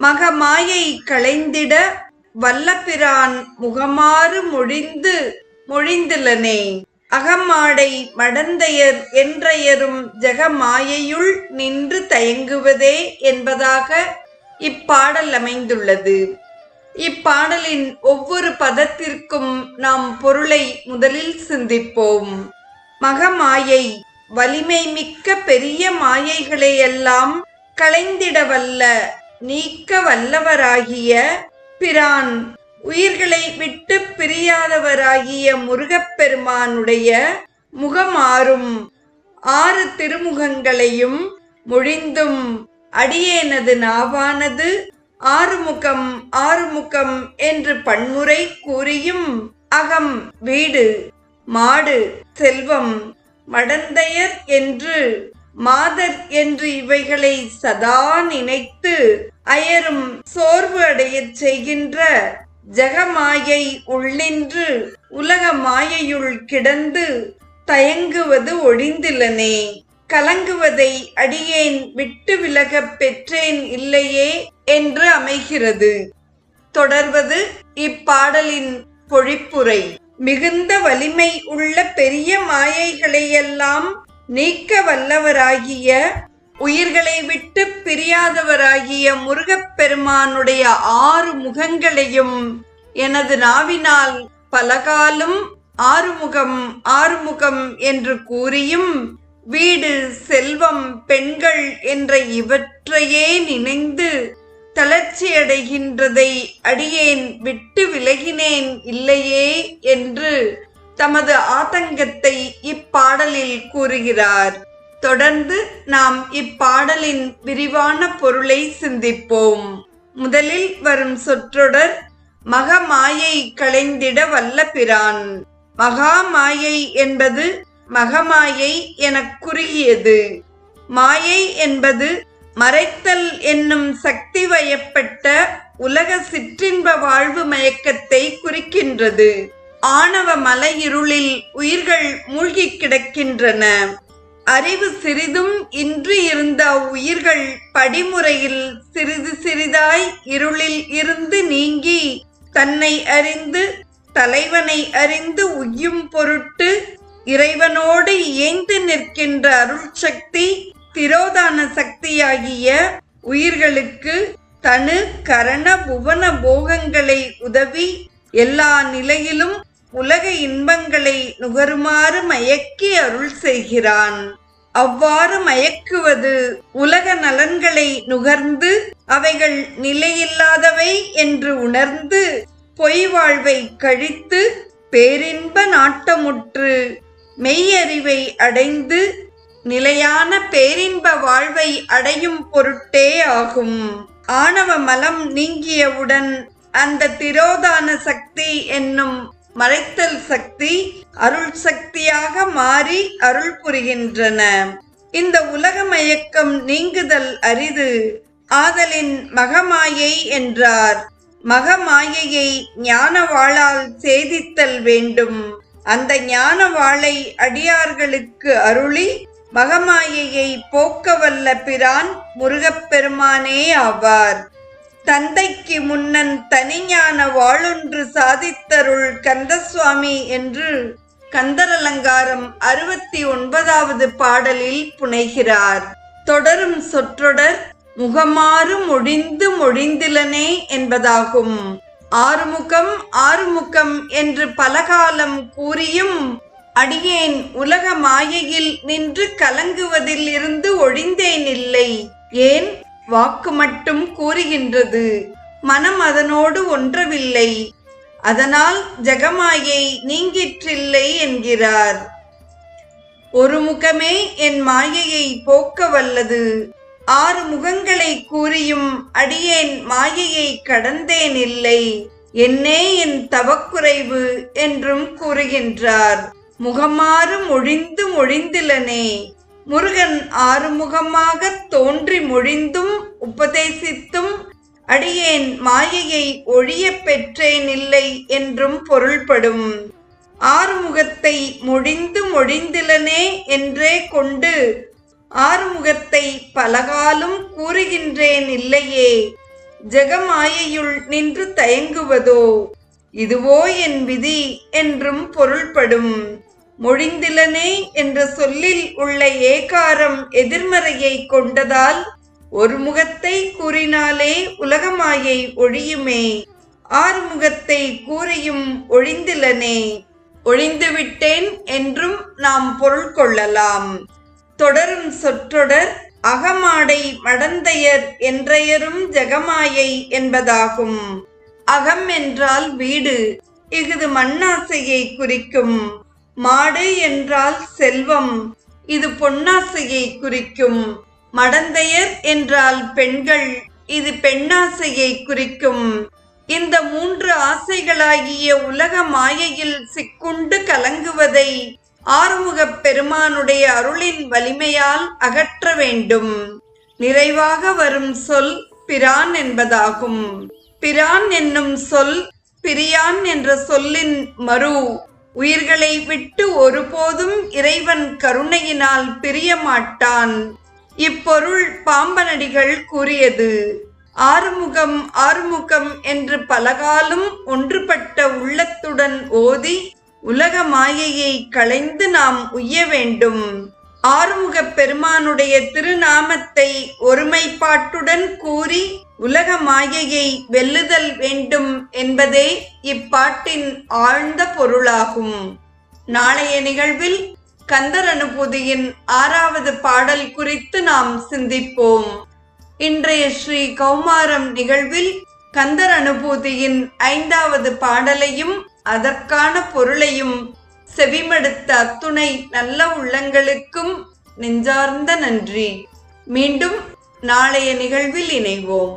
மகமாயை களைந்திட வல்லபிரான் முகமாறு மொழிந்து மொழிந்திலனே. அகமாடை மடந்தையர் என்றையரும் ஜெகமாயையுள் நின்று தயங்குவதே என்பதாக இப்பாடல் அமைந்துள்ளது. இப்பாடலின் ஒவ்வொரு பதத்திற்கும் நாம் பொருளை முதலில் சிந்திப்போம். மகமாயை வலிமை மிக்க பெரிய மாயைகளையெல்லாம் களைந்திடவல்ல நீக்க வல்லவராகிய பிரான் உயிர்களை விட்டு பிரியாதவராகிய முருகப்பெருமானுடைய முகமாறும் ஆறு திருமுகங்களையும் மொழிந்தும் அடியேனது நாவானது ஆறுமுகம் ஆறுமுகம் என்று பன்முறை கூறியும் அகம் வீடு மாடு செல்வம் மடந்தையர் என்று மாதர் என்று இவைகளை சதா நினைத்து அயரும் சோர்வு அடையச் செய்கின்ற ஜெகமாயை உள்ளின்று உலக மாயையுள் கிடந்து தயங்குவது ஒழிந்திலனே கலங்குவதை அடியேன் விட்டு விலகப் பெற்றேன் இல்லையே என்று அமைகிறது. தொடர்வது இப்பாடலின் பொழிப்புரை. மிகுந்த வலிமை உள்ள பெரிய மாயைகளையெல்லாம் நீக்க வல்லவராகிய உயிர்களை விட்டு பிரியாதவராகிய முருகப்பெருமானுடைய ஆறு முகங்களையும் எனது நாவினால் பலகாலும் ஆறுமுகம் ஆறுமுகம் என்று கூறியும் வீடு செல்வம் பெண்கள் என்ற இவற்றையே நினைந்து தளர்ச்சியடைகின்றதை அடியேன் விட்டு விலகினேன் இல்லையே என்று தமது ஆதங்கத்தை இப்பாடலில் கூறுகிறார். தொடர்ந்து நாம் இப்பாடலின் விரிவான பொருளை சிந்திப்போம். முதலில் வரும் சொற்றொடர் மகமாயை களைந்திட வல்ல பிரான் மகாமாயை என்பது மகமாயை எனக் குறுகியது. மாயை என்பது மறைத்தல் என்னும் சக்தி வயப்பட்ட உலக சிற்றின்ப வாழ்வு மயக்கத்தை குறிக்கின்றது. ஆணவ மலை இருளில் உயிர்கள் மூழ்கிக் கிடக்கின்றன. அறிவு சிறிதும் இன்று இருந்த உயிர்கள் படிமுறையில் சிறிது சிறிதாய் இருளில் இருந்து நீங்கி தன்னை அறிந்து தலைவனை அறிந்து உய்யும் பொருட்டு இறைவனோடு இயைந்து நிற்கின்ற அருள் சக்தி திரோதான சக்தியாகிய உயிர்களுக்கு தனு கரண புவன போகங்களை உதவி எல்லா நிலையிலும் உலக இன்பங்களை நுகருமாறு மயக்கி அருள் செய்கிறான். அவ்வாறு மயக்குவது உலக நலன்களை நுகர்ந்து அவைகள் நிலையில்லாதவை என்று உணர்ந்து பொய் வாழ்வை கழித்து பேரின்ப நாட்டமுற்று மெய்யறிவை அடைந்து நிலையான பேரின்ப வாழ்வை அடையும் பொருட்டே ஆகும். ஆணவ மலம் நீங்கியவுடன் அந்த திரோதான சக்தி என்னும் மறைத்தல் சக்தி அருள் சக்தியாக மாறி அருள் புரிகின்றன. இந்த உலக மயக்கம் நீங்குதல் அரிது. ஆதலின் மகமாயை என்றார். மகமாயையை ஞானவாளால் சேதித்தல் வேண்டும். அந்த ஞானவாளை அடியார்களுக்கு அருளி மகமாயையை போக்கவல்ல பிரான் முருகப்பெருமானே ஆவார். தந்தைக்கு முன்னன் தனிஞான வாழொன்று சாதித்தருள் கந்தசுவாமி என்று கந்தரலங்காரம் அறுபத்தி ஒன்பதாவது பாடலில் புனைகிறார். தொடரும் சொற்றொடர் முகமாறு மொழிந்து மொழிந்திலனே என்பதாகும். ஆறுமுகம் ஆறுமுகம் என்று பலகாலம் கூறியும் அடியேன் உலக மாயையில் நின்று கலங்குவதில் இருந்து ஒழிந்தேன் இல்லை. ஏன்? வாக்கு மட்டும் கூறுகின்றது. மனம் அதனோடு ஒன்றவில்லை. அதனால் ஜெகமாயை நீங்கிற்றில்லை என்கிறார். ஒரு முகமே என் மாயையை போக்க வல்லது. ஆறு முகங்களை கூறியும் அடியேன் மாயையை கடந்தேன் இல்லை. என்னே என் தவக்குறைவு என்றும் கூறுகின்றார். முகமாறு மொழிந்து மொழிந்திலனே. முருகன் ஆறுமுகமாக தோன்றி மொழிந்தும் உபதேசித்தும் அடியேன் மாயையை ஒழிய பெற்றேன் இல்லை என்றும் பொருள்படும். ஆறுமுகத்தை மொழிந்து மொழிந்திலனே என்றே கொண்டு ஆறுமுகத்தை பலகாலும் கூறுகின்றேன் இல்லையே ஜெகமாயையுள் நின்று தயங்குவதோ? இதுவோ என் விதி என்றும் பொருள்படும். மொழிந்திலனே என்ற சொல்லில் உள்ள ஏகாரம் எதிர்மறையை கொண்டதால் ஒரு முகத்தை கூறினாலே உலகமாயை ஒழியுமே. ஆறுமுகத்தை கூறியும் ஒழிந்திலனே. ஒழிந்துவிட்டேன் என்றும் நாம் பொருள் கொள்ளலாம். தொடரும் சொற்றொடர் அகமாடை மடந்தையர் என்றையரும் ஜெகமாயை என்பதாகும். அகம் என்றால் வீடு. இஃது மண்ணாசையை குறிக்கும். மாடு என்றால் செல்வம். இது பொன்னாசையை குறிக்கும். மடந்தையர் என்றால் பெண்கள். இது பெண்ணாசையை குறிக்கும். இந்த மூன்று ஆசைகளாகிய உலக மாயையில் சிக்குண்டு கலங்குவதை ஆறுமுகப் பெருமானுடைய அருளின் வலிமையால் அகற்ற வேண்டும். நிறைவாக வரும் சொல் பிரான் என்பதாகும். பிரான் என்னும் சொல் பிரியான் என்ற சொல்லின் மறு உயிர்களை விட்டு ஒருபோதும் இறைவன் கருணையினால் பிரிய மாட்டான் இப்பொருள் பாம்பனடிகள் கூறியது ஆறுமுகம் ஆறுமுகம் என்று பலகாலும் ஒன்றுபட்ட உள்ளத்துடன் ஓதி உலக மாயையை களைந்து நாம் உய்ய வேண்டும். ஆறுமுகப் பெருமானுடைய திருநாமத்தை ஒருமைப்பாட்டுடன் கூறி உலக மாயையை வெல்லுதல் வேண்டும் என்பதே இப்பாட்டின் ஆழ்ந்த பொருளாகும். நாளைய நிகழ்வில் கந்தர் அனுபூதியின் ஆறாவது பாடல் குறித்து நாம் சிந்திப்போம். இன்றைய ஸ்ரீ கௌமாரம் நிகழ்வில் கந்தர் அனுபூதியின் ஐந்தாவது பாடலையும் அதற்கான பொருளையும் செவிமடுத்த அத்துணை நல்ல உள்ளங்களுக்கும் நெஞ்சார்ந்த நன்றி. மீண்டும் நாளைய நிகழ்வில் இணைவோம்.